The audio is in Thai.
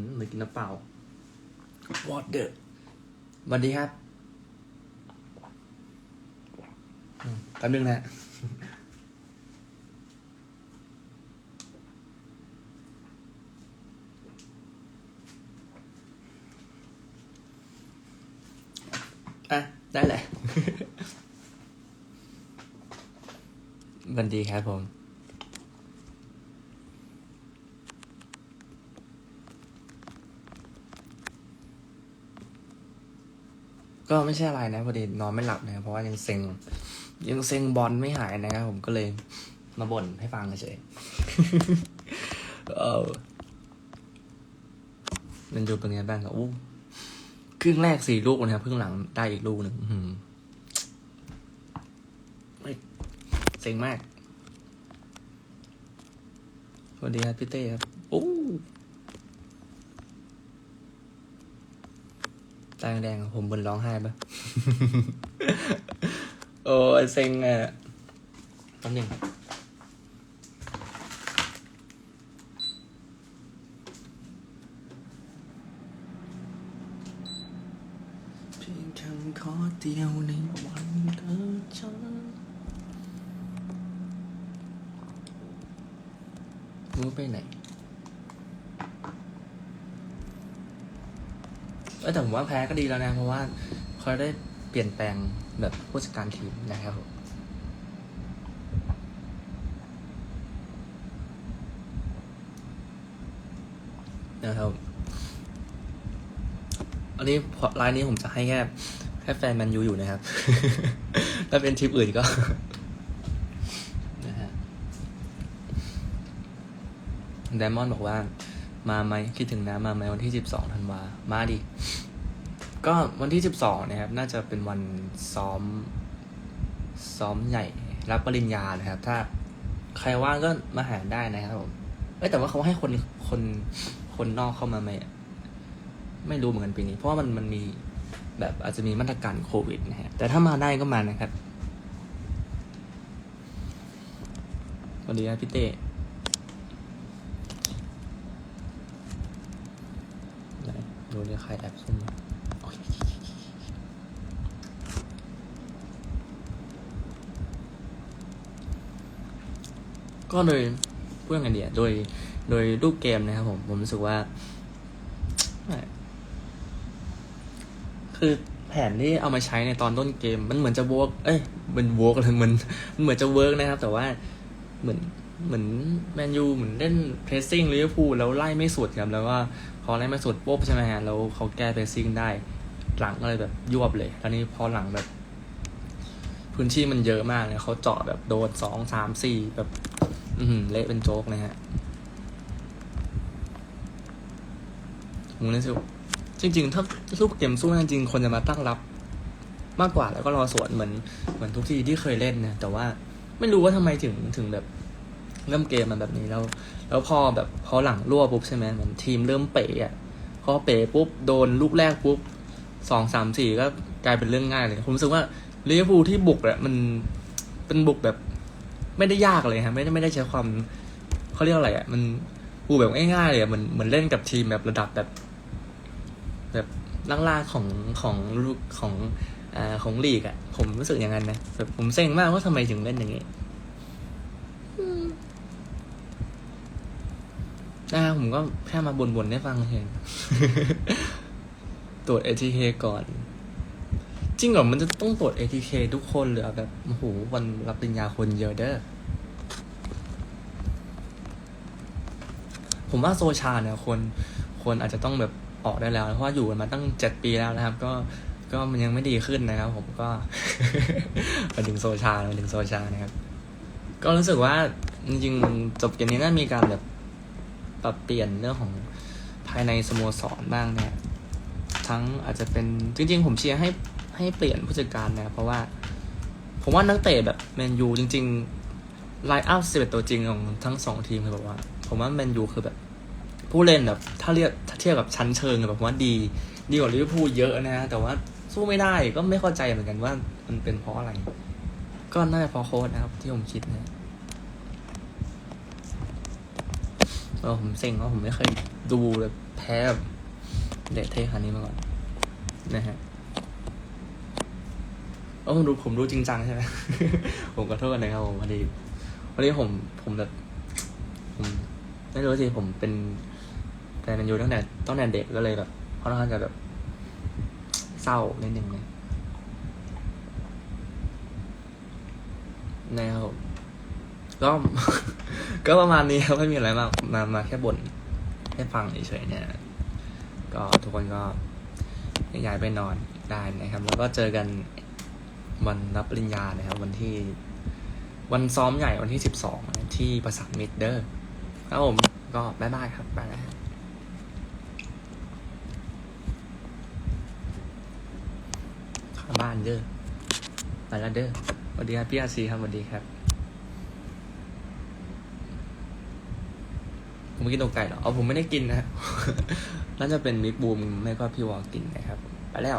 อหือไม่กินน้ำเปล่า water สวัสดีครับอืมแป๊บนึงนะอะ ได้แหละสวัสดีครับผม ก็ไม่ใช่อะไรนะพอดีนอนไม่หลับนะเพราะว่ายังเซ็งยังเซ็งบอลไม่หายนะครับผมก็เลยมาบ่นให้ฟังเฉยเออมันดูเป็นไงบ้างครับอู้ครึ่งแรกสี่ลูกนะครับครึ่งหลังได้อีกลูกหนึ่งเฮ้ยเซ็งมากสวัสดีครับพี่เต้ครับอู้ ตาแดงๆผมบนร้องไห้ปะโอ้ยเซ็งอะแป๊บหนึงเพียงคำขอเดียวในวันเธอฉันรู้ไปไหน เออแต่ผมว่าแพ้ก็ดีแล้วนะ เพราะว่าเขาได้เปลี่ยนแปลงแบบผู้จัดการทีมนะครับผมนะครับอันนี้พอไลน์นี้ผมจะให้แค่แค่แฟนแมนยูอยู่นะครับ ถ้าเป็นทีมอื่นก็นะฮะไดมอนบอกว่า มาไหมคิดถึงนะมาไหมวันที่สิบสองธันวามาดิ ก็วันที่สิบสองนะครับ น่าจะเป็นวันซ้อม ซ้อมใหญ่ รับปริญญานะครับ ถ้าใครว่างก็มาหาได้นะครับผมเอ้แต่ว่าเขาให้คนคนคนนอกเข้ามาไหมไม่รู้เหมือนกันปีนี้ เพราะว่ามันมันมีแบบอาจจะมีมาตรการโควิดนะฮะแต่ถ้ามาได้ก็มานะครับสวัสดีครับพี่เต้ ไห นดูนี่ใครแอบซุ่มก็โดยพูดยังไงเดียโดยโดยรูปเกมนะครับผมผมรู้สึกว่า คือแผนที่เอามาใช้ในตอนต้นเกม มันเหมือนจะ work เอ้ยมัน work เลยมันมันเหมือนจะ work นะครับ แต่ว่าเหมือนเหมือนแมนยูเหมือนเล่น pressing ลิเวอร์พูลแล้วไล่ไม่สุดครับ แล้วก็พ อไล่ไม่สุดปุ๊บใช่ไหมฮะแล้วเขาแก้ pressing ได้หลังก็เลยแบบยวบเลยแล้วนี้พอหลังแบบ พื้นที่มันเยอะมากเลยเขาเจาะแบบโดนสองสามสี่แบบ อืเละเป็นโจ๊กนะฮะผมรู้สึกจริง ๆ ถ้าลูกเกมสู้จริงๆคนจะมาตั้งรับมากกว่าแล้วก็รอสวนเหมือนเหมือนทุกทีที่เคยเล่นนะแต่ว่าไม่รู้ว่าทำไมถึงถึงแบบ เริ่มเกมมันแบบนี้แล้ว แล้วพอแบบพอหลังรั่วปุ๊บใช่ไหมเหมือนทีมเริ่มเป๋อะพอเป๋ปุ๊บโดนลูกแรกปุ๊บสองสามสี่ก็กลายเป็นเรื่องง่ายเลยผมรู้สึกว่าลิเวอร์พูลที่บุกอะมันเป็นบุกแบบไม่ได้ยากเลยฮะไม่ได้ไม่ได้ใช้ความเขาเรียกอะไรอะมันบุกแบบง่ายๆเลยอะเหมือนเหมือนเล่นกับทีมแบบระดับแบบ แบบล่างๆของของลูกของอ่าของลีกอะ่ะ ผมรู้สึกอย่างนั้นนะแบบผมเซ็งมากว่าทำไมถึงเล่นอย่างนี้ นะผมก็แค่มาบ่นๆให้ฟังเองตรวจ ATK ก่อน จริงเหรอ มันจะต้องตรวจ ATK ทุกคนหรือแบบโอ้โหวันรับปริญญาคนเยอะเด้อ ผมว่าโซชาเนี่ยคนคนอาจจะต้องแบบออกได้แล้ว เพราะว่าอยู่กันมาตั้งเจ็ดปีแล้วนะครับ ก็ก็มันยังไม่ดีขึ้นนะครับ ผมก็มาถึงโซชามาถึงโซชานะครับ ก็รู้สึกว่าจริงๆจบเกมนี้น่ามีการแบบ ปรับเปลี่ยนเรื่องของภายในสโมสรบ้างเนี่ย ทั้งอาจจะเป็นจริง ๆ ผมเชียร์ให้ให้เปลี่ยนผู้จัดการนะเพราะว่า ผมว่านักเตะแบบแมนยูจริงๆไลน์อัพสิบเอ็ดตัวจริงของทั้งสองทีมคือแบบว่า ผมว่าแมนยูคือแบบ ผู้เล่นแบบ ถ้าเรียกถ้าเทียบกับชั้นเชิงแบบว่าดีดีกว่าลิเวอร์พูลเยอะนะ แต่ว่าสู้ไม่ได้ก็ไม่เข้าใจเหมือนกันว่ามันเป็นเพราะอะไร ก็น่าจะเพราะโค้ชนะครับที่ผมคิดนะ เออผมเซ็งว่าะผมไม่เคยดูเลยแพ้แบบเดทเทคันนี้มาก่อน นะฮะเออผมดูผมดูจริงจังใช่ไหม ผมขอโทษนะครับผมพอดีพอดีผมผมแบบผมไม่รู้สิผมเป็นแฟนแมนยูตั้งแต่ตั้งแต่เด็กก็เลยแบบค่อนข้างจะแบบเศร้านิดนึงเลยนะครับ ก็ ก็ประมาณนี้ครับไม่มีอะไรมากมามาแค่บ่นให้ฟังเฉยๆเนี่ย ก็ทุกคนก็ย้ายไปนอนได้นะครับ แล้วก็เจอกันวันรับปริญญานะครับ วันที่ วันซ้อมใหญ่วันที่สิบสองที่ประสานมิดเดอร์ครับผมก็บายบายครับบายบาย้าบ้านเด้อไปแล้วเด้อสวัสดีครับพี่อาซีครับสวัสดีครับ ผมไม่กินตัวไก่หรอเอาผมไม่ได้กินนะน่าจะเป็นมิกบูมไม่ก็พี่วอลกินนะครับ ไปแล้ว